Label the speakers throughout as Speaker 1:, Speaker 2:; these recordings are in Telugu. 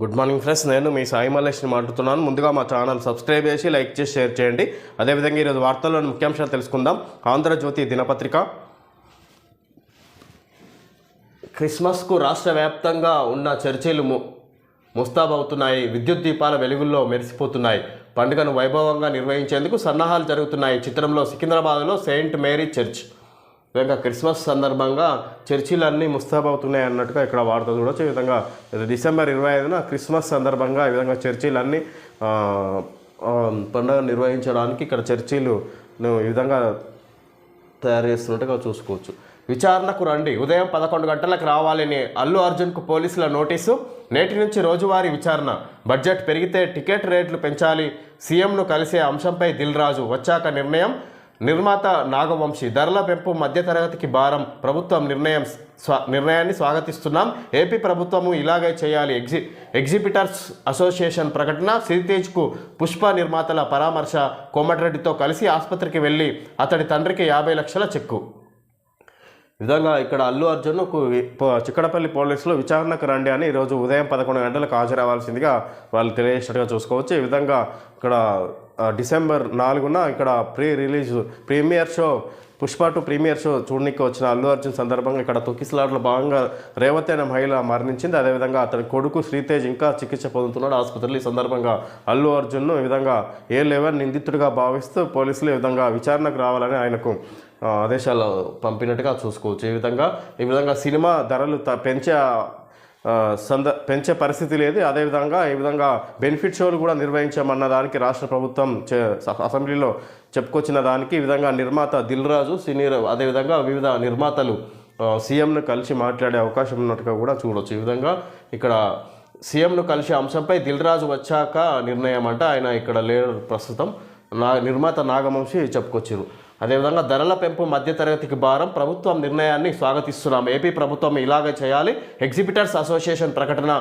Speaker 1: గుడ్ మార్నింగ్ ఫ్రెండ్స్ నేను మీ సాయి మల్లేష్ని మాట్లాడుతున్నాను. ముందుగా మా ఛానల్ సబ్స్క్రైబ్ చేసి లైక్ చేసి షేర్ చేయండి. అదేవిధంగా ఈరోజు వార్తల్లోని ముఖ్యాంశాలు తెలుసుకుందాం. ఆంధ్రజ్యోతి దినపత్రిక. క్రిస్మస్కు రాష్ట్ర వ్యాప్తంగా ఉన్న చర్చిలు ము ముస్తాబవుతున్నాయి. విద్యుత్ దీపాల వెలుగుల్లో మెరిసిపోతున్నాయి. పండుగను వైభవంగా నిర్వహించేందుకు సన్నాహాలు జరుగుతున్నాయి. చిత్రంలో సికింద్రాబాద్లో సెయింట్ మేరీ చర్చ్. ఇంకా క్రిస్మస్ సందర్భంగా చర్చిలన్నీ ముస్తాబవుతున్నాయి అన్నట్టుగా ఇక్కడ వార్త చూడొచ్చు ఈ విధంగా డిసెంబర్ ఇరవై ఐదున క్రిస్మస్ సందర్భంగా ఈ విధంగా చర్చిలన్నీ పండుగ నిర్వహించడానికి ఇక్కడ చర్చీలు ఈ విధంగా తయారు చేస్తున్నట్టుగా చూసుకోవచ్చు. విచారణకు రండి. ఉదయం పదకొండు గంటలకు రావాలని అల్లు అర్జున్కు పోలీసుల నోటీసు. నేటి నుంచి రోజువారీ విచారణ. బడ్జెట్ పెరిగితే టికెట్ రేట్లు పెంచాలి. సీఎంను కలిసే అంశంపై దిల్ రాజు వచ్చాక నిర్ణయం. నిర్మాత నాగవంశి ధరల పెంపు మధ్యతరగతికి భారం ప్రభుత్వం నిర్ణయం స్వా నిర్ణయాన్ని స్వాగతిస్తున్నాం. ఏపీ ప్రభుత్వము ఇలాగే చేయాలి. ఎగ్జి ఎగ్జిబిటర్స్ అసోసియేషన్ ప్రకటన సిరితేజ్కు పుష్ప నిర్మాతల పరామర్శ కోమటిరెడ్డితో కలిసి ఆసుపత్రికి వెళ్ళి అతడి తండ్రికి యాభై లక్షల చెక్కు. ఈ విధంగా ఇక్కడ అల్లు అర్జున్కు చిక్కడపల్లి పోలీసులు విచారణకు రండి అని ఈరోజు ఉదయం పదకొండు గంటలకు హాజరవ్వాల్సిందిగా వాళ్ళు తెలియజేసినట్టుగా చూసుకోవచ్చు. ఈ విధంగా ఇక్కడ డిసెంబర్ నాలుగున ఇక్కడ pre release premiere show Pushpa two premiere show చూడడానికి వచ్చిన అల్లు అర్జున్ సందర్భంగా ఇక్కడ తొక్కిసలాటలో భాగంగా రేవతి అనే మహిళ మరణించింది. అదేవిధంగా అతని కొడుకు శ్రీతేజ్ ఇంకా చికిత్స పొందుతున్నాడు. ఆసుపత్రిలో ఈ సందర్భంగా అల్లు అర్జున్ను ఈ విధంగా ఏ లెవెల్ నిందితుడిగా భావిస్తూ పోలీసులు ఈ విధంగా విచారణకు రావాలని ఆయనకు ఆదేశాలు పంపినట్టుగా చూసుకోవచ్చు. ఈ విధంగా ఈ విధంగా సినిమా ధరలు త- పెంచే సంద పెంచే పరిస్థితి లేదు. అదేవిధంగా ఈ విధంగా బెనిఫిట్ షోలు కూడా నిర్వహించామన్న దానికి రాష్ట్ర ప్రభుత్వం చే- అసెంబ్లీలో చెప్పుకొచ్చిన దానికి ఈ విధంగా నిర్మాత దిల్ రాజు సీనియర్ అదేవిధంగా వివిధ నిర్మాతలు సీఎంను కలిసి మాట్లాడే అవకాశం ఉన్నట్టుగా కూడా చూడవచ్చు ఈ విధంగా ఇక్కడ సీఎంను కలిసే అంశంపై దిల్ రాజు వచ్చాక నిర్ణయం అంటే ఆయన ఇక్కడ లేరు ప్రస్తుతం. నా నిర్మాత నాగవంశి చెప్పుకొచ్చారు అదేవిధంగా ధరల పెంపు మధ్యతరగతికి భారం ప్రభుత్వం నిర్ణయాన్ని స్వాగతిస్తున్నాం. ఏపీ ప్రభుత్వం ఇలాగే చేయాలి. ఎగ్జిబిటర్స్ అసోసియేషన్ ప్రకటన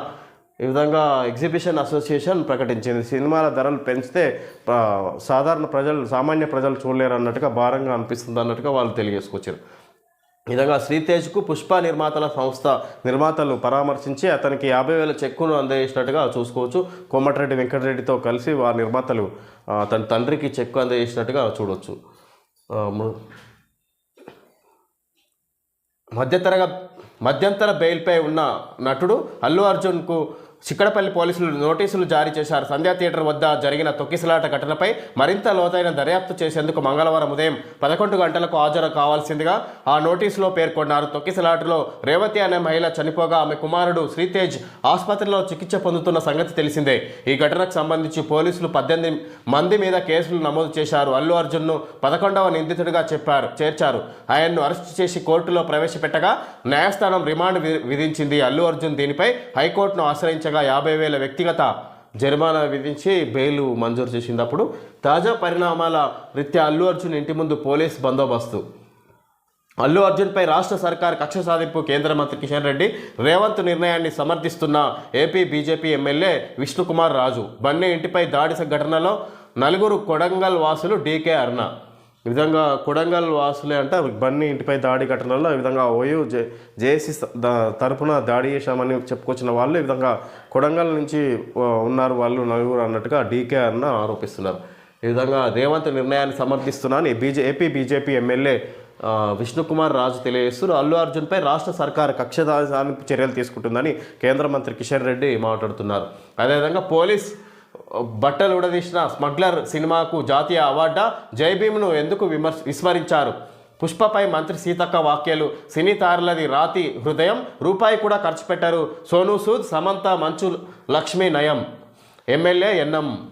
Speaker 1: ఈ విధంగా ఎగ్జిబిషన్ అసోసియేషన్ ప్రకటించింది. సినిమాల ధరలు పెంచితే సాధారణ ప్రజలు సామాన్య ప్రజలు చూడలేరు అన్నట్టుగా భారంగా అనిపిస్తుంది అన్నట్టుగా వాళ్ళు తెలియజేసుకొచ్చారు. ఈ విధంగా శ్రీతేజ్కు పుష్ప నిర్మాతల సంస్థ నిర్మాతలు పరామర్శించి అతనికి యాభై వేల చెక్కును అందజేసినట్టుగా చూసుకోవచ్చు. కోమటిరెడ్డి వెంకటరెడ్డితో కలిసి వారి నిర్మాతలు తన తండ్రికి చెక్కు అందజేసినట్టుగా చూడవచ్చు మధ్యతరగ మధ్యంతర బెయిల్పై ఉన్న నటుడు అల్లు అర్జున్కు చిక్కడపల్లి పోలీసులు నోటీసులు జారీ చేశారు. సంధ్యా థియేటర్ వద్ద జరిగిన తొక్కిసలాట ఘటనపై మరింత లోతైన దర్యాప్తు చేసేందుకు మంగళవారం ఉదయం పదకొండు గంటలకు హాజరు కావాల్సిందిగా ఆ నోటీసులో పేర్కొన్నారు. తొక్కిసలాటలో రేవతి అనే మహిళ చనిపోగా ఆమె కుమారుడు శ్రీతేజ్ ఆసుపత్రిలో చికిత్స పొందుతున్న సంగతి తెలిసిందే. ఈ ఘటనకు సంబంధించి పోలీసులు పద్దెనిమిది మంది మీద కేసులు నమోదు చేశారు. అల్లు అర్జున్ను పదకొండవ నిందితుడిగా చెప్పారు చేర్చారు. ఆయన్ను అరెస్టు చేసి కోర్టులో ప్రవేశపెట్టగా న్యాయస్థానం రిమాండ్ విధించింది. అల్లు అర్జున్ దీనిపై హైకోర్టును ఆశ్రయించారు ఆశ్రయించగా యాభై వేల వ్యక్తిగత జరిమానా విధించి బెయిల్ మంజూరు చేసింది అప్పుడు తాజా పరిణామాల రీత్యా అల్లు అర్జున్ ఇంటి ముందు పోలీస్ బందోబస్తు. అల్లు అర్జున్పై రాష్ట్ర సర్కార్ కక్ష సాధింపు కేంద్ర మంత్రి కిషన్ రెడ్డి రేవంత్ నిర్ణయాన్ని సమర్థిస్తున్న AP BJP MLA Vishnukumar Raju. Bunny ఇంటిపై దాడి ఘటనలో నలుగురు కొడంగల్ వాసులు డీకే అర్ణ. ఈ విధంగా కొడంగల్ వాసులే అంటే బన్నీ ఇంటిపై దాడి ఘటనలో ఈ విధంగా ఓయూ జే జేఏసీ తరఫున దాడి చేశామని చెప్పుకొచ్చిన వాళ్ళు ఈ విధంగా కొడంగల్ నుంచి ఉన్నారు వాళ్ళు నలుగురు అన్నట్టుగా డీకే అన్న ఆరోపిస్తున్నారు. ఈ విధంగా రేవంత్ నిర్ణయాన్ని సమర్థిస్తున్నాను BJ AP BJP MLA Vishnukumar Raju తెలియజేస్తూ అల్లు అర్జున్పై రాష్ట్ర సర్కార్ కక్ష చర్యలు తీసుకుంటుందని కేంద్ర మంత్రి కిషన్ రెడ్డి మాట్లాడుతున్నారు. అదేవిధంగా పోలీస్ బట్టలు ఉడదీసిన స్మగ్లర్ సినిమాకు జాతీయ అవార్డా జైభీమ్ను ఎందుకు విమర్శ విస్మరించారు? పుష్పపై మంత్రి సీతక్క వాక్యాలు సినీ తారలది రాతి హృదయం రూపాయి కూడా ఖర్చు పెట్టారు. సోనూ సూద్ సమంత మంచు లక్ష్మీ నయం. MLA NM.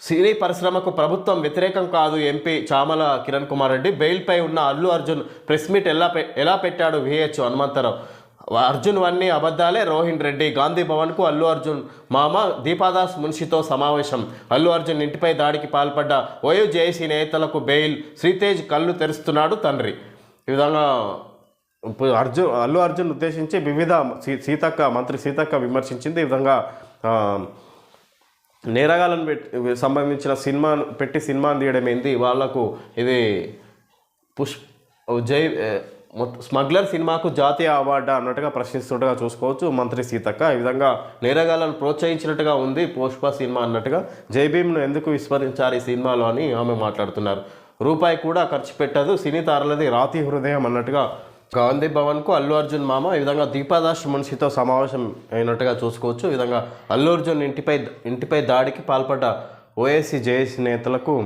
Speaker 1: సినీ పరిశ్రమకు ప్రభుత్వం వ్యతిరేకం కాదు ఎంపీ చామల కిరణ్ కుమార్ రెడ్డి. బెయిల్పై ఉన్న అల్లు అర్జున్ ప్రెస్ మీట్ ఎలా పె ఎలా పెట్టాడు విహెచ్ హనుమంతరావు? అర్జున్ అన్ని అబద్ధాలే. రోహిన్ రెడ్డి గాంధీ భవన్కు అల్లు అర్జున్ మామ దీపాదాస్ మున్షితో సమావేశం. అల్లు అర్జున్ ఇంటిపై దాడికి పాల్పడ్డ ఓయూ జేఏసీ నేతలకు బెయిల్. శ్రీతేజ్ కళ్ళు తెరుస్తున్నాడు తండ్రి. ఈ విధంగా ఇప్పుడు అర్జున్ అల్లు అర్జున్ ఉద్దేశించి వివిధ సీ సీతక్క మంత్రి సీతక్క విమర్శించింది. ఈ విధంగా నేరగాలను పెట్టి సంబంధించిన సినిమాను పెట్టి సినిమాను తీయడం ఏంది వాళ్ళకు ఇది పుష్ జై స్మగ్లర్ సినిమాకు జాతీయ అవార్డా అన్నట్టుగా ప్రశ్నిస్తుండగా చూసుకోవచ్చు. మంత్రి సీతక్క ఈ విధంగా నేరగాళ్ళను ప్రోత్సహించినట్టుగా ఉంది. పుష్ప సినిమా అన్నట్టుగా జైభీమ్ను ఎందుకు విస్మరించారు ఈ సినిమాలో అని ఆమె మాట్లాడుతున్నారు. రూపాయి కూడా ఖర్చు పెట్టదు. సినీ తారలది రాతి హృదయం అన్నట్టుగా గాంధీ భవన్కు అల్లు అర్జున్ మామ ఈ విధంగా దీపాదాస్ మున్షితో సమావేశం అయినట్టుగా చూసుకోవచ్చు. ఈ విధంగా అల్లు అర్జున్ ఇంటిపై ఇంటిపై దాడికి పాల్పడ్డ ఓఎస్సీ జేఏసీ నేతలకు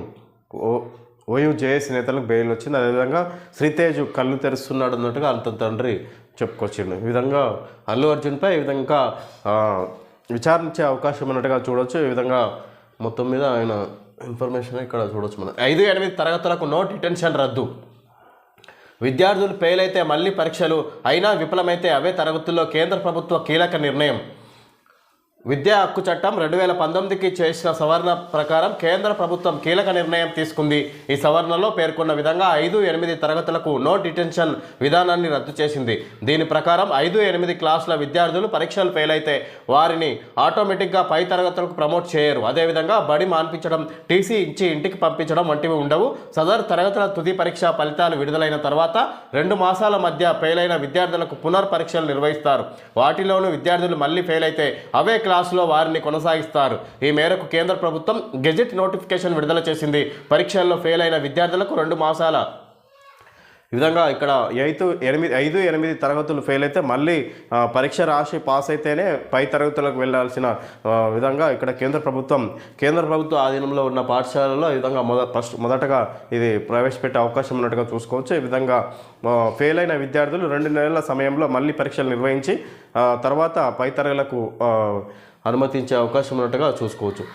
Speaker 1: ఓ ఓయూ నేతలకు బెయిల్ వచ్చింది. అదేవిధంగా శ్రీతేజు కళ్ళు తెరుస్తున్నాడు అన్నట్టుగా అంత తండ్రి చెప్పుకొచ్చిండు. ఈ విధంగా అల్లు అర్జున్పై ఈ విధంగా విచారించే అవకాశం ఉన్నట్టుగా చూడొచ్చు. ఈ విధంగా మొత్తం మీద ఆయన ఇన్ఫర్మేషన్ ఇక్కడ చూడొచ్చు మనం. ఐదు ఎనిమిది తరగతులకు నో డిటెన్షన్ రద్దు. విద్యార్థులు ఫెయిల్ అయితే మళ్ళీ పరీక్షలు అయినా విఫలమైతే అవే తరగతుల్లో కేంద్ర ప్రభుత్వ కీలక నిర్ణయం. విద్యా హక్కు చట్టం రెండు వేల పంతొమ్మిదికి చేసిన సవరణ ప్రకారం కేంద్ర ప్రభుత్వం కీలక నిర్ణయం తీసుకుంది. ఈ సవరణలో పేర్కొన్న విధంగా ఐదు ఎనిమిది తరగతులకు నో డిటెన్షన్ విధానాన్ని రద్దు చేసింది. దీని ప్రకారం ఐదు ఎనిమిది క్లాసుల విద్యార్థులు పరీక్షలు ఫెయిల్ అయితే వారిని ఆటోమేటిక్గా పై తరగతులకు ప్రమోట్ చేయరు. అదేవిధంగా బడి మాన్పించడం టీసీ ఇచ్చి ఇంటికి పంపించడం వంటివి ఉండవు. సదరు తరగతుల తుది పరీక్ష ఫలితాలు విడుదలైన తర్వాత రెండు మాసాల మధ్య ఫెయిల్ అయిన విద్యార్థులకు పునర్ పరీక్షలు నిర్వహిస్తారు. వాటిలోనూ విద్యార్థులు మళ్ళీ ఫెయిల్ అయితే అవే రాశిలో వారిని కొనసాగిస్తారు. ఈ మేరకు కేంద్ర ప్రభుత్వం గెజెట్ నోటిఫికేషన్ విడుదల చేసింది. పరీక్షల్లో ఫెయిల్ అయిన విద్యార్థులకు రెండు మాసాల ఈ విధంగా ఇక్కడ ఎయిత్ ఎనిమిది ఐదు ఎనిమిది తరగతులు ఫెయిల్ అయితే మళ్ళీ పరీక్ష రాసి పాస్ అయితేనే పై తరగతులకు వెళ్ళాల్సిన విధంగా ఇక్కడ కేంద్ర ప్రభుత్వం కేంద్ర ప్రభుత్వ ఆధీనంలో ఉన్న పాఠశాలలో ఈ విధంగా మొద ఫస్ట్ మొదటగా ఇది ప్రవేశపెట్టే అవకాశం ఉన్నట్టుగా చూసుకోవచ్చు. ఈ విధంగా ఫెయిల్ అయిన విద్యార్థులు రెండు నెలల సమయంలో మళ్ళీ పరీక్షలు నిర్వహించి తర్వాత పై తరగతులకు అనుమతించే అవకాశం ఉన్నట్టుగా చూసుకోవచ్చు.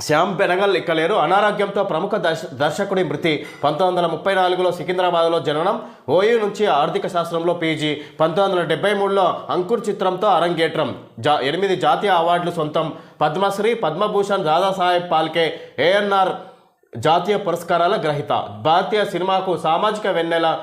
Speaker 1: శ్యామ్ బెనగల్ ఎక్కలేరు అనారోగ్యంతో ప్రముఖ దర్శ దర్శకుడి మృతి. పంతొమ్మిది వందల ముప్పై నాలుగులో సికింద్రాబాద్లో జననం. ఓయూ నుంచి ఆర్థిక శాస్త్రంలో పీజీ. పంతొమ్మిది వందల డెబ్బై మూడులో అంకుర్ చిత్రంతో అరంగేట్రం. జా ఎనిమిది జాతీయ అవార్డులు సొంతం. పద్మశ్రీ పద్మభూషణ్ దాదాసాహెబ్ పాల్కే ఏఎన్ఆర్ జాతీయ పురస్కారాల గ్రహీత. భారతీయ సినిమాకు సామాజిక వెన్నెల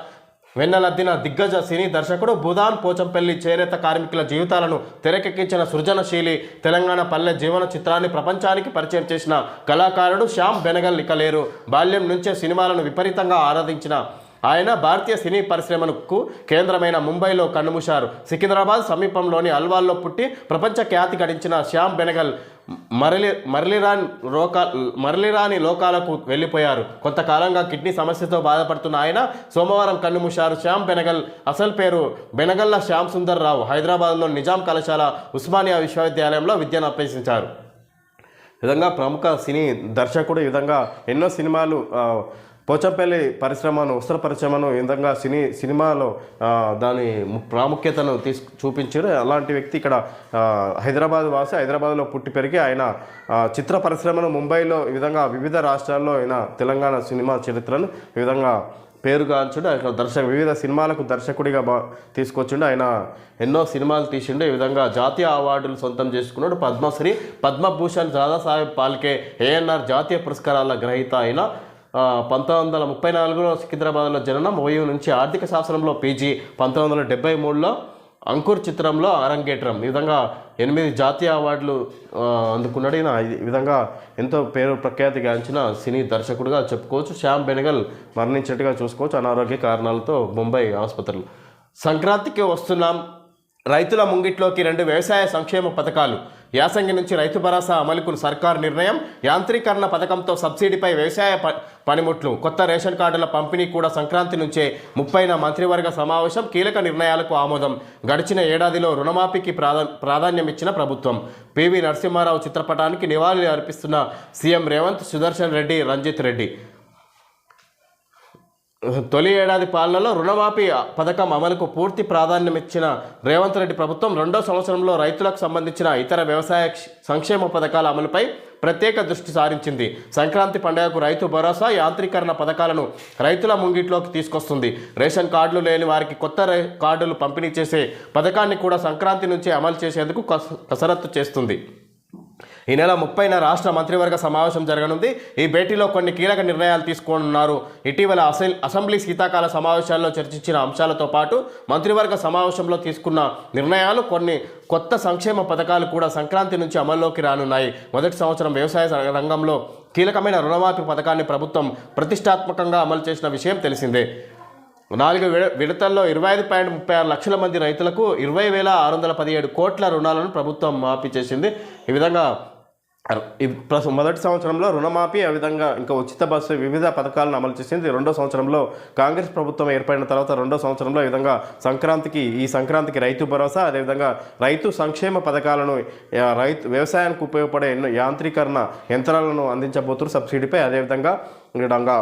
Speaker 1: వెన్నెలద్దిన దిగ్గజ సినీ దర్శకుడు బుధాన్ పోచంపల్లి చేనేత కార్మికుల జీవితాలను తెరకెక్కించిన సృజనశీలి తెలంగాణ పల్లె జీవన చిత్రాన్ని ప్రపంచానికి పరిచయం చేసిన కళాకారుడు శ్యామ్ బెనగల్ ఇకలేరు బాల్యం నుంచే సినిమాలను విపరీతంగా ఆరాధించిన ఆయన భారతీయ సినీ పరిశ్రమకు కేంద్రమైన ముంబైలో కన్నుమూశారు. సికింద్రాబాద్ సమీపంలోని అల్వాల్లో పుట్టి ప్రపంచ ఖ్యాతి గడించిన శ్యామ్ బెనగల్ మరలి మరలిరాని లోకా మరలిరాని లోకాలకు వెళ్ళిపోయారు. కొంతకాలంగా కిడ్నీ సమస్యతో బాధపడుతున్న ఆయన సోమవారం కన్నుమూశారు. శ్యామ్ బెనగల్ అసలు పేరు బెనగల్ల శ్యామ్ సుందర్ రావు. హైదరాబాద్లో నిజాం కళాశాల ఉస్మానియా విశ్వవిద్యాలయంలో విద్యను అభ్యసించారు. ఈ విధంగా ప్రముఖ సినీ దర్శకుడు ఈ విధంగా ఎన్నో సినిమాలు పోచంపల్లి పరిశ్రమను వస్త్ర పరిశ్రమను ఈ విధంగా సినీ సినిమాలో దాని ము- ప్రాముఖ్యతను తీసుకు చూపించారు. అలాంటి వ్యక్తి ఇక్కడ హైదరాబాద్ వాసి హైదరాబాద్లో పుట్టి పెరిగి ఆయన చిత్ర పరిశ్రమను ముంబైలో ఈ విధంగా వివిధ రాష్ట్రాల్లో ఆయన తెలంగాణ సినిమా చరిత్రను ఈ విధంగా పేరుగాంచుడు. ఆయన దర్శక వివిధ సినిమాలకు దర్శకుడిగా బా తీసుకొచ్చిండు. ఆయన ఎన్నో సినిమాలు తీసిండు. ఈ విధంగా జాతీయ అవార్డులు సొంతం చేసుకున్నాడు. పద్మశ్రీ పద్మభూషణ్ దాదాసాహెబ్ పాల్కే ఏఎన్ఆర్ జాతీయ పురస్కారాల గ్రహీత అయిన పంతొమ్మిది వందల ముప్పై నాలుగులో సికింద్రాబాద్లో జననం ఓయూ నుంచి ఆర్థిక శాస్త్రంలో పీజీ పంతొమ్మిది వందల డెబ్బై మూడులో అంకుర్ చిత్రంలో అరంగేట్రం. ఈ విధంగా ఎనిమిది జాతీయ అవార్డులు అందుకున్నాడు ఈయన. ఈ విధంగా ఎంతో పేరు ప్రఖ్యాతి గాంచిన సినీ దర్శకుడుగా చెప్పుకోవచ్చు. శ్యామ్ బెనగల్ మరణించినట్టుగా చూసుకోవచ్చు. అనారోగ్య కారణాలతో ముంబై ఆసుపత్రులు. సంక్రాంతికి వస్తున్నాం. రైతుల ముంగిట్లోకి రెండు వ్యవసాయ సంక్షేమ పథకాలు. యాసంగి నుంచి రైతు భరోసా అమలుకు సర్కార్ నిర్ణయం. యాంత్రీకరణ పథకంతో సబ్సిడీపై వ్యవసాయ ప పనిముట్లు. కొత్త రేషన్ కార్డుల పంపిణీ కూడా సంక్రాంతి నుంచే ముప్పైన మంత్రివర్గ సమావేశం కీలక నిర్ణయాలకు ఆమోదం. గడిచిన ఏడాదిలో రుణమాఫీకి ప్రాధా ప్రాధాన్యం ఇచ్చిన ప్రభుత్వం పివి నరసింహారావు చిత్రపటానికి నివాళులు అర్పిస్తున్న సీఎం రేవంత్ సుదర్శన్ రెడ్డి రంజిత్ రెడ్డి. తొలి ఏడాది పాలనలో రుణమాఫీ పథకం అమలుకు పూర్తి ప్రాధాన్యమిచ్చిన రేవంత్ రెడ్డి ప్రభుత్వం రెండో సంవత్సరంలో రైతులకు సంబంధించిన ఇతర వ్యవసాయ సంక్షేమ పథకాల అమలుపై ప్రత్యేక దృష్టి సారించింది. సంక్రాంతి పండుగకు రైతు భరోసా యాంత్రీకరణ పథకాలను రైతుల ముంగిట్లోకి తీసుకొస్తుంది. రేషన్ కార్డులు లేని వారికి కొత్త రే కార్డులు పంపిణీ చేసే పథకాన్ని కూడా సంక్రాంతి నుంచే అమలు చేసేందుకు కస- కసరత్తు చేస్తుంది. ఈ నెల ముప్పైన రాష్ట్ర మంత్రివర్గ సమావేశం జరగనుంది. ఈ భేటీలో కొన్ని కీలక నిర్ణయాలు తీసుకోనున్నారు. ఇటీవల అసెంబ్లీ శీతాకాల సమావేశాల్లో చర్చించిన అంశాలతో పాటు మంత్రివర్గ సమావేశంలో తీసుకున్న నిర్ణయాలు కొన్ని కొత్త సంక్షేమ పథకాలు కూడా సంక్రాంతి నుంచి అమల్లోకి రానున్నాయి. మొదటి సంవత్సరం వ్యవసాయ రంగంలో కీలకమైన రుణమాఫీ పథకాన్ని ప్రభుత్వం ప్రతిష్టాత్మకంగా అమలు చేసిన విషయం తెలిసిందే. నాలుగు విడతల్లో ఇరవై ఐదు పాయింట్ ముప్పై ఆరు లక్షల మంది రైతులకు ఇరవై వేల ఆరు వందల పదిహేడు కోట్ల రుణాలను ప్రభుత్వం మాఫీ చేసింది. ఈ విధంగా ప్లస్ మొదటి సంవత్సరంలో రుణమాఫీ ఆ విధంగా ఇంకా ఉచిత బస్సు వివిధ పథకాలను అమలు చేసింది. రెండో సంవత్సరంలో కాంగ్రెస్ ప్రభుత్వం ఏర్పడిన తర్వాత రెండో సంవత్సరంలో ఈ విధంగా సంక్రాంతికి ఈ సంక్రాంతికి రైతు భరోసా అదేవిధంగా రైతు సంక్షేమ పథకాలను రైతు వ్యవసాయానికి ఉపయోగపడే ఎన్నో యాంత్రీకరణ యంత్రాలను అందించబోతున్నారు సబ్సిడీపై. అదేవిధంగా విధంగా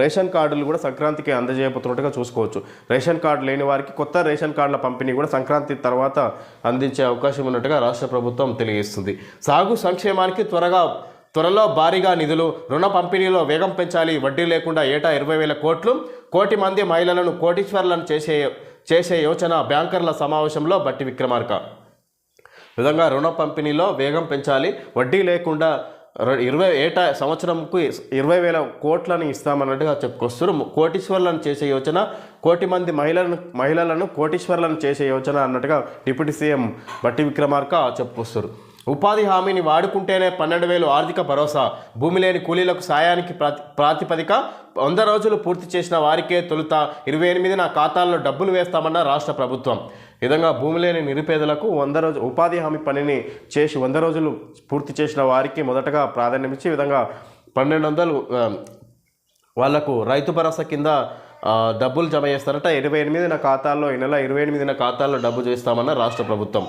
Speaker 1: రేషన్ కార్డులు కూడా సంక్రాంతికి అందజేయబోతున్నట్టుగా చూసుకోవచ్చు. రేషన్ కార్డు లేని వారికి కొత్త రేషన్ కార్డుల పంపిణీ కూడా సంక్రాంతి తర్వాత అందించే అవకాశం ఉన్నట్టుగా రాష్ట్ర ప్రభుత్వం తెలియజేస్తుంది. సాగు సంక్షేమానికి త్వరగా త్వరలో భారీగా నిధులు రుణ పంపిణీలో వేగం పెంచాలి. వడ్డీ లేకుండా ఏటా ఇరవై వేల కోట్లు? కోటి మంది మహిళలను కోటీశ్వర్లను చేసే చేసే యోచన బ్యాంకర్ల సమావేశంలో బట్టి విక్రమార్క. విధంగా రుణ పంపిణీలో వేగం పెంచాలి. వడ్డీ లేకుండా ఇరవై ఏటా సంవత్సరంకు ఇరవై వేల కోట్లను ఇస్తామన్నట్టుగా చెప్పుకొస్తారు కోటీశ్వర్లను చేసే యోచన కోటి మంది మహిళలను మహిళలను కోటీశ్వర్లను చేసే యోచన అన్నట్టుగా డిప్యూటీ సీఎం బట్టి విక్రమార్క చెప్పుకొస్తారు ఉపాధి హామీని వాడుకుంటేనే పన్నెండు వేలు ఆర్థిక భరోసా భూమి లేని కూలీలకు సాయానికి ప్రాతి ప్రాతిపదిక వంద రోజులు పూర్తి చేసిన వారికే తొలుత ఇరవై ఎనిమిది నా ఖాతాల్లో డబ్బులు వేస్తామన్న రాష్ట్ర ప్రభుత్వం. విధంగా భూమి లేని నిరుపేదలకు వంద రోజు ఉపాధి హామీ పనిని చేసి వంద రోజులు పూర్తి చేసిన వారికి మొదటగా ప్రాధాన్యమిచ్చి విధంగా పన్నెండు వందలు వాళ్ళకు రైతు భరోసా కింద డబ్బులు జమ చేస్తారట. ఇరవై ఎనిమిదిన ఖాతాల్లో ఈ నెల ఇరవై ఎనిమిదిన ఖాతాల్లో డబ్బు చేస్తామన్న రాష్ట్ర ప్రభుత్వం.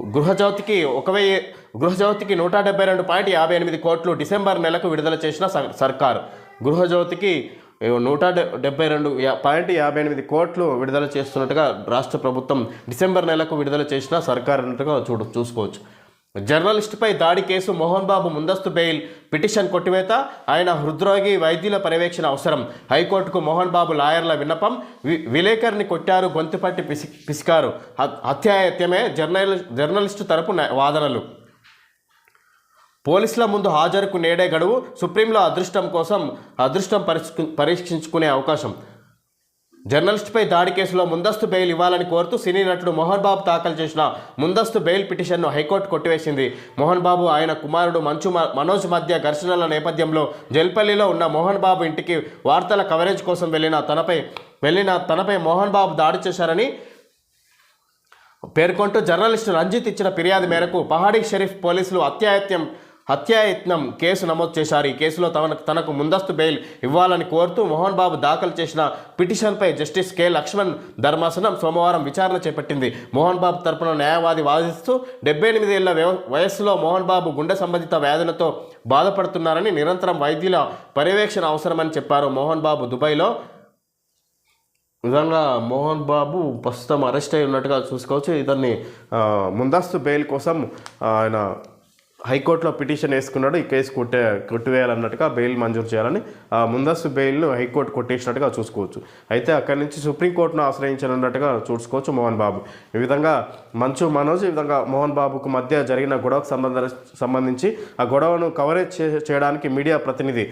Speaker 1: గృహజ్యోతికి ఒక వెయ్యి గృహజ్యోతికి నూట డెబ్బై రెండు పాయింట్ యాభై ఎనిమిది కోట్లు డిసెంబర్ నెలకు విడుదల చేసిన సర్- సర్కార్. గృహజ్యోతికి నూట డెబ్బై రెండు పాయింట్ యాభై ఎనిమిది కోట్లు విడుదల చేస్తున్నట్టుగా రాష్ట్ర ప్రభుత్వం డిసెంబర్ నెలకు విడుదల చేసిన సర్కార్ అన్నట్టుగా చూడు చూసుకోవచ్చు. జర్నలిస్టుపై దాడి కేసు మోహన్ బాబు ముందస్తు బెయిల్ పిటిషన్ కొట్టివేత ఆయన హృద్రోగి వైద్యుల పర్యవేక్షణ అవసరం. హైకోర్టుకు మోహన్ బాబు లాయర్ల విన్నపం వి విలేకరిని కొట్టారు గొంతుపట్టి పిసి పిసికారు. హత్యాయత్యమే జర్నలి జర్నలిస్టు తరపు వాదనలు. పోలీసుల ముందు హాజరుకు నేడే గడువు సుప్రీంలో అదృష్టం కోసం అదృష్టం పరీక్ష పరీక్షించుకునే అవకాశం. జర్నలిస్టుపై దాడి కేసులో ముందస్తు బెయిల్ ఇవ్వాలని కోరుతూ సినీ నటుడు మోహన్ బాబు దాఖలు చేసిన ముందస్తు బెయిల్ పిటిషన్ను హైకోర్టు కొట్టివేసింది. మోహన్ బాబు ఆయన కుమారుడు మంచు మ- మనోజ్ మధ్య ఘర్షణల నేపథ్యంలో జల్పల్లిలో ఉన్న మోహన్ బాబు ఇంటికి వార్తల కవరేజ్ కోసం వెళ్ళిన తనపై వెళ్ళిన తనపై మోహన్ బాబు దాడి చేశారని పేర్కొంటూ జర్నలిస్టు రంజిత్ ఇచ్చిన ఫిర్యాదు మేరకు పహాడీ షరీఫ్ పోలీసులు అత్యాయత్యం హత్యాయత్నం కేసు నమోదు చేశారు. ఈ కేసులో తన తనకు ముందస్తు బెయిల్ ఇవ్వాలని కోరుతూ మోహన్ బాబు దాఖలు చేసిన పిటిషన్పై జస్టిస్ కె. లక్ష్మణ్ ధర్మాసనం సోమవారం విచారణ చేపట్టింది. మోహన్ బాబు తరపున న్యాయవాది వాదిస్తూ డెబ్బై ఎనిమిది ఏళ్ళ వయస్సులో మోహన్ బాబు గుండె సంబంధిత వ్యాధులతో బాధపడుతున్నారని నిరంతరం వైద్యుల పర్యవేక్షణ అవసరమని చెప్పారు. మోహన్ బాబు దుబాయ్లో నిజంగా మోహన్ బాబు ప్రస్తుతం అరెస్ట్ అయి ఉన్నట్టుగా చూసుకోవచ్చు. ఇతన్ని ముందస్తు బెయిల్ కోసం ఆయన హైకోర్టులో పిటిషన్ వేసుకున్నాడు ఈ కేసు కొట్టే కొట్టివేయాలన్నట్టుగా బెయిల్ మంజూరు చేయాలని ఆ ముందస్తు బెయిల్ను హైకోర్టు కొట్టేసినట్టుగా చూసుకోవచ్చు. అయితే అక్కడి నుంచి సుప్రీంకోర్టును ఆశ్రయించనున్నట్టుగా చూసుకోవచ్చు మోహన్ బాబు. ఈ విధంగా మంచు మనోజ్ ఈ విధంగా మోహన్ బాబుకు మధ్య జరిగిన గొడవకు సంబంధ సంబంధించి ఆ గొడవను కవరేజ్ చే చేయడానికి మీడియా ప్రతినిధి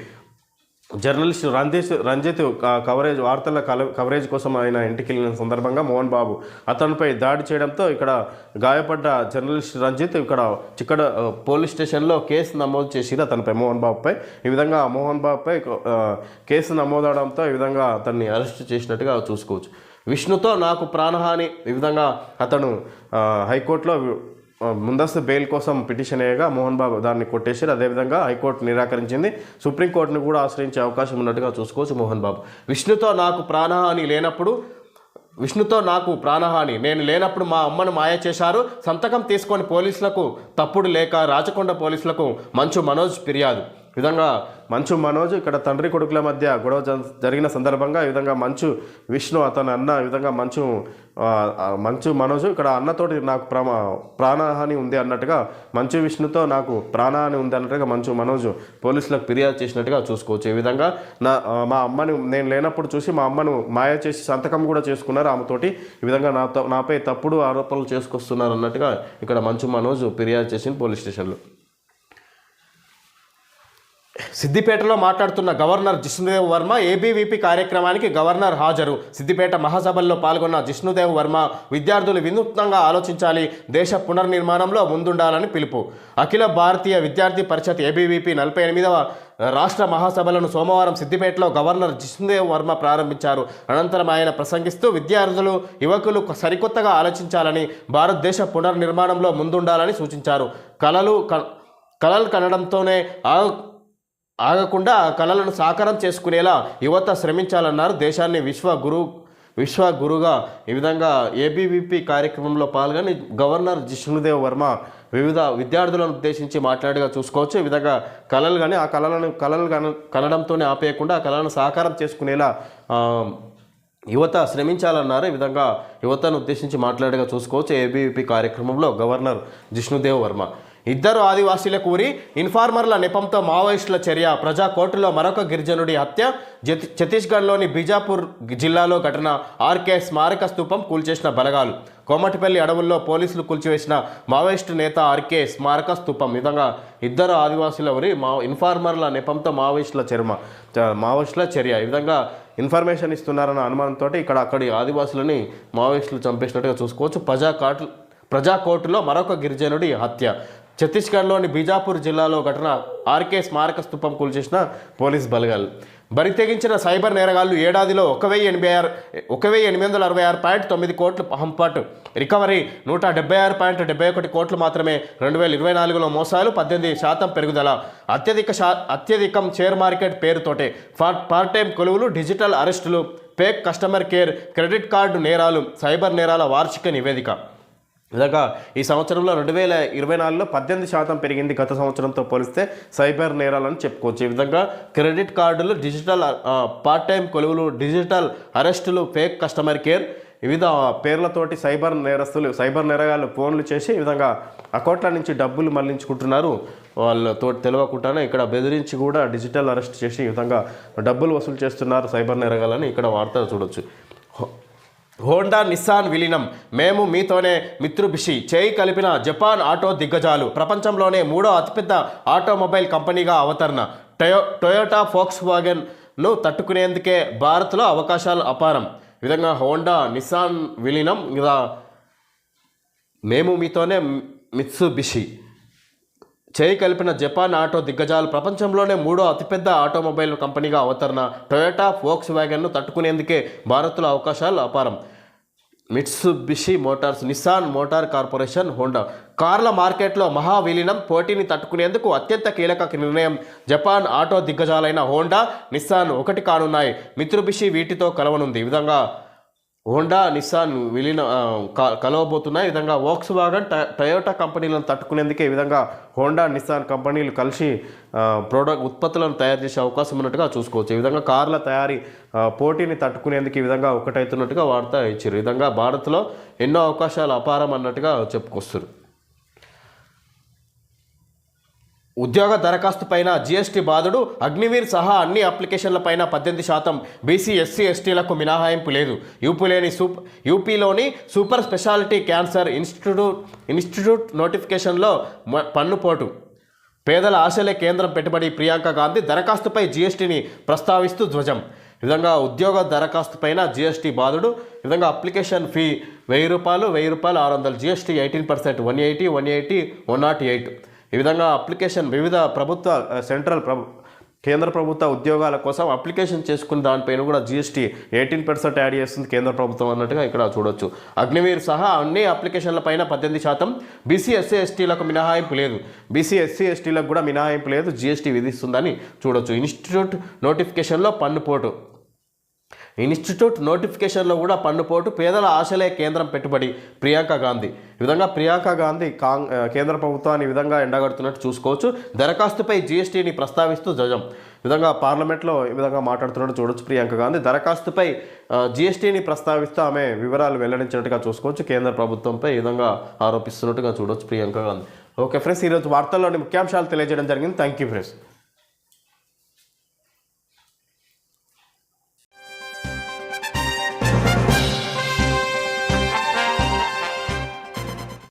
Speaker 1: జర్నలిస్ట్ రంజిత్ రంజిత్ కవరేజ్ వార్తల కల- కవరేజ్ కోసం ఆయన ఇంటికి వెళ్ళిన సందర్భంగా మోహన్ బాబు అతనిపై దాడి చేయడంతో ఇక్కడ గాయపడ్డ జర్నలిస్ట్ రంజిత్ ఇక్కడ ఇక్కడ పోలీస్ స్టేషన్లో కేసు నమోదు చేసిరు అతనిపై. మోహన్ బాబుపై ఈ విధంగా మోహన్ బాబుపై కేసు నమోదవడంతో ఈ విధంగా అతన్ని అరెస్ట్ చేసినట్టుగా చూసుకోవచ్చు. విష్ణుతో నాకు ప్రాణహాని ఈ విధంగా అతను హైకోర్టులో ముందస్తు బెయిల్ కోసం పిటిషన్ వేయగా మోహన్ బాబు దాన్ని కొట్టేశారు. అదేవిధంగా హైకోర్టు నిరాకరించింది. సుప్రీంకోర్టును కూడా ఆశ్రయించే అవకాశం ఉన్నట్టుగా చూసుకోవచ్చు మోహన్ బాబు. విష్ణుతో నాకు ప్రాణహాని లేనప్పుడు విష్ణుతో నాకు ప్రాణహాని. నేను లేనప్పుడు మా అమ్మను మాయ చేశారు. సంతకం తీసుకొని పోలీసులకు తప్పుడు లేక రాచకొండ పోలీసులకు మంచు మనోజ్ ఫిర్యాదు. విధంగా మంచు మనోజ్ ఇక్కడ తండ్రి కొడుకుల మధ్య గొడవ జ- జరిగిన సందర్భంగా ఈ విధంగా మంచు విష్ణు అతని అన్న ఈ విధంగా మంచు మంచు మనోజ్ ఇక్కడ అన్నతోటి నాకు ప్రమా ప్రాణహాని ఉంది అన్నట్టుగా మంచు విష్ణుతో నాకు ప్రాణహాని ఉంది అన్నట్టుగా మంచు మనోజ్ పోలీసులకు ఫిర్యాదు చేసినట్టుగా చూసుకోవచ్చు. ఈ విధంగా నా మా అమ్మని నేను లేనప్పుడు చూసి మా అమ్మను మాయ చేసి సంతకం కూడా చేసుకున్నారు ఆమెతోటి. ఈ విధంగా నాతో నాపై తప్పుడు ఆరోపణలు చేసుకొస్తున్నారు అన్నట్టుగా ఇక్కడ మంచు మనోజ్ ఫిర్యాదు చేసింది పోలీస్ స్టేషన్లో. సిద్దిపేటలో మాట్లాడుతున్న గవర్నర్ జిష్ణుదేవ్ వర్మ ఏబీవీపీ కార్యక్రమానికి గవర్నర్ హాజరు. సిద్దిపేట మహాసభల్లో పాల్గొన్న జిష్ణుదేవ్ వర్మ విద్యార్థులు వినూత్నంగా ఆలోచించాలి దేశ పునర్నిర్మాణంలో ముందుండాలని పిలుపు. అఖిల భారతీయ విద్యార్థి పరిషత్ ఏబీవీపీ నలభై ఎనిమిదవ రాష్ట్ర మహాసభలను సోమవారం సిద్దిపేటలో గవర్నర్ జిష్ణుదేవ్ వర్మ ప్రారంభించారు. అనంతరం ఆయన ప్రసంగిస్తూ విద్యార్థులు యువకులు సరికొత్తగా ఆలోచించాలని భారతదేశ పునర్నిర్మాణంలో ముందుండాలని సూచించారు. కళలు క- కళలు కనడంతోనే ఆగకుండా ఆ కళలను సాకారం చేసుకునేలా యువత శ్రమించాలన్నారు దేశాన్ని విశ్వ గురు విశ్వ గురుగా ఈ విధంగా ఏబీవీపీ కార్యక్రమంలో పాల్గొని గవర్నర్ జిష్ణుదేవ్ వర్మ వివిధ విద్యార్థులను ఉద్దేశించి మాట్లాడిగా చూసుకోవచ్చు. ఈ విధంగా కళలు కానీ ఆ కళలను కళలు కన కనడంతోనే ఆపేయకుండా ఆ కళలను సాకారం చేసుకునేలా యువత శ్రమించాలన్నారు. ఈ విధంగా యువతను ఉద్దేశించి మాట్లాడగా చూసుకోవచ్చు. ఏబీవీపీ కార్యక్రమంలో గవర్నర్ జిష్ణుదేవ్ వర్మ. ఇద్దరు ఆదివాసీల కూరి ఇన్ఫార్మర్ల నెపంతో మావోయిస్టుల చర్య ప్రజా కోర్టులో మరొక గిరిజనుడి హత్య ఛత్తీస్గఢ్లోని బీజాపూర్ జిల్లాలో ఘటన ఆర్కే స్మారక స్తూపం కూల్చేసిన బలగాలు. కోమటిపల్లి అడవుల్లో పోలీసులు కూల్చివేసిన మావోయిస్టు నేత ఆర్కే స్మారక స్తూపం విధంగా ఇద్దరు ఆదివాసీల ఊరి మా ఇన్ఫార్మర్ల నెపంతో మావోయిస్టుల చర్మ మావోయిస్టుల చర్య. ఈ విధంగా ఇన్ఫర్మేషన్ ఇస్తున్నారన్న అనుమానంతో ఇక్కడ అక్కడి ఆదివాసులని మావోయిస్టులు చంపేసినట్టుగా చూసుకోవచ్చు. ప్రజా కాటు ప్రజా కోర్టులో మరొక గిరిజనుడి హత్య. ఛత్తీస్గఢ్లోని బీజాపూర్ జిల్లాలో ఘటన ఆర్కే స్మారక స్తూపం కూల్చేసిన పోలీస్ బలగాలు. బరి తెగించిన సైబర్ నేరగాళ్ళు ఏడాదిలో ఒక వెయ్యి ఎనభై ఆరు ఒక వెయ్యి ఎనిమిది వందల అరవై ఆరు పాయింట్ తొమ్మిది కోట్లు హంపాటు రికవరీ నూట డెబ్బై ఆరు పాయింట్ డెబ్బై ఒకటి కోట్లు మాత్రమే రెండు వేల ఇరవై నాలుగులో మోసాలు పద్దెనిమిది శాతం పెరుగుదల. అత్యధిక శా అత్యధికం షేర్ మార్కెట్ పేరుతోటే పార్ట్ పార్ట్ టైం కొలువులు డిజిటల్ అరెస్టులు fake customer care credit card నేరాలు సైబర్ నేరాల వార్షిక నివేదిక. విధంగా ఈ సంవత్సరంలో రెండు వేల ఇరవై నాలుగులో పద్దెనిమిది శాతం పెరిగింది గత సంవత్సరంతో పోలిస్తే సైబర్ నేరాలని చెప్పుకోవచ్చు. ఈ విధంగా క్రెడిట్ కార్డులు డిజిటల్ పార్ట్ టైం కొలువులు డిజిటల్ అరెస్టులు ఫేక్ కస్టమర్ కేర్ వివిధ పేర్లతోటి సైబర్ నేరస్తులు సైబర్ నేరగాళ్ళు ఫోన్లు చేసి ఈ విధంగా అకౌంట్ల నుంచి డబ్బులు మళ్ళించుకుంటున్నారు. వాళ్ళతో తెలియకుండానే ఇక్కడ బెదిరించి కూడా డిజిటల్ అరెస్ట్ చేసి ఈ విధంగా డబ్బులు వసూలు చేస్తున్నారు సైబర్ నేరగాళ్ళని ఇక్కడ వార్త చూడొచ్చు. హోండా నిస్సాన్ విలీనం. మేము మీతోనే మిత్రుబిషి చేయి కలిపిన జపాన్ ఆటో దిగ్గజాలు. ప్రపంచంలోనే మూడో అతిపెద్ద ఆటోమొబైల్ కంపెనీగా అవతరణ. టయో టొయోటా ఫోక్స్ వాగన్ను తట్టుకునేందుకే భారత్లో అవకాశాలు అపారం. విధంగా హోండా నిస్సాన్ విలీనం ఇలా మేము మీతోనే మిత్సుబిషి చేయి కలిపిన జపాన్ ఆటో దిగ్గజాలు ప్రపంచంలోనే మూడో అతిపెద్ద ఆటోమొబైల్ కంపెనీగా అవతరణ టొయోటా ఫోక్స్ వ్యాగన్ను తట్టుకునేందుకే భారత్లో అవకాశాలు అపారం. Mitsubishi Motors Nissan motor corporation Honda కార్ల మార్కెట్లో మహా విలీనం పోటీని తట్టుకునేందుకు అత్యంత కీలక నిర్ణయం జపాన్ ఆటో దిగ్గజాలైన హోండా నిస్సాన్ ఒకటి కానున్నాయి. మిత్రుబిషి వీటితో కలవనుంది. ఈ విధంగా హోండా నిస్సాన్ విలీన క- కలవబోతున్నాయి ఈ విధంగా వోక్స్ వాగన్ ట- టయోటా కంపెనీలను తట్టుకునేందుకే ఈ విధంగా హోండా నిస్సాన్ కంపెనీలు కలిసి ప్రోడక్ట్ ఉత్పత్తులను తయారు చేసే అవకాశం ఉన్నట్టుగా చూసుకోవచ్చు. ఈ విధంగా కార్ల తయారీ పోటీని తట్టుకునేందుకు ఈ విధంగా ఒకటవుతున్నట్టుగా వార్త ఇచ్చారు. ఈ విధంగా భారత్లో ఎన్నో అవకాశాలు అపారం అన్నట్టుగా చెప్పుకొస్తారు. ఉద్యోగ దరఖాస్తు పైన జీఎస్టీ బాధుడు అగ్నివీర్ సహా అన్ని అప్లికేషన్ల పైన పద్దెనిమిది శాతం బీసీ ఎస్సీ ఎస్టీలకు మినహాయింపు లేదు. యూపీలోని సూప్ యూపీలోని super speciality cancer institute institute నోటిఫికేషన్లో పన్నుపోటు. పేదల ఆశలే కేంద్రం పెట్టుబడి. ప్రియాంక గాంధీ దరఖాస్తుపై జీఎస్టీని ప్రస్తావిస్తూ ధ్వజం. విధంగా ఉద్యోగ దరఖాస్తు పైన జీఎస్టీ బాధుడు విధంగా అప్లికేషన్ ఫీ వెయ్యి రూపాయలు వెయ్యి రూపాయలు ఆరు వందలు. GST eighteen percent one eighty one eighty one nought eight. ఈ విధంగా అప్లికేషన్ వివిధ ప్రభుత్వ సెంట్రల్ ప్రభు కేంద్ర ప్రభుత్వ ఉద్యోగాల కోసం అప్లికేషన్ చేసుకున్న దానిపైన కూడా జీఎస్టీ ఎయిటీన్ పర్సెంట్ యాడ్ చేస్తుంది కేంద్ర ప్రభుత్వం అన్నట్టుగా ఇక్కడ చూడొచ్చు. అగ్నివీర్ సహా అన్ని అప్లికేషన్ల పైన పద్దెనిమిది శాతం బీసీ ఎస్సీ ఎస్టీలకు మినహాయింపు లేదు. బీసీ ఎస్సీ ఎస్టీలకు కూడా మినహాయింపు లేదు జీఎస్టీ విధిస్తుందని చూడొచ్చు. ఇన్స్టిట్యూట్ నోటిఫికేషన్లో పన్నుపోటు. ఇన్స్టిట్యూట్ నోటిఫికేషన్లో కూడా పన్నుపోటు పేదల ఆశలే కేంద్రం పెట్టుబడి. ప్రియాంక గాంధీ. ఈ విధంగా ప్రియాంక గాంధీ కాంగ్ కేంద్ర ప్రభుత్వాన్ని ఈ విధంగా ఎండగడుతున్నట్టు చూసుకోవచ్చు. దరఖాస్తుపై జీఎస్టీని ప్రస్తావిస్తూ జజం విధంగా పార్లమెంట్లో ఈ విధంగా మాట్లాడుతున్నట్టు చూడొచ్చు ప్రియాంక గాంధీ. దరఖాస్తుపై జీఎస్టీని ప్రస్తావిస్తూ ఆమె వివరాలు వెల్లడించినట్టుగా చూసుకోవచ్చు. కేంద్ర ప్రభుత్వంపై ఈ విధంగా ఆరోపిస్తున్నట్టుగా చూడొచ్చు ప్రియాంక గాంధీ. ఓకే ఫ్రెండ్స్ ఈరోజు వార్తల్లోని ముఖ్యాంశాలు తెలియజేయడం జరిగింది. Thank you friends.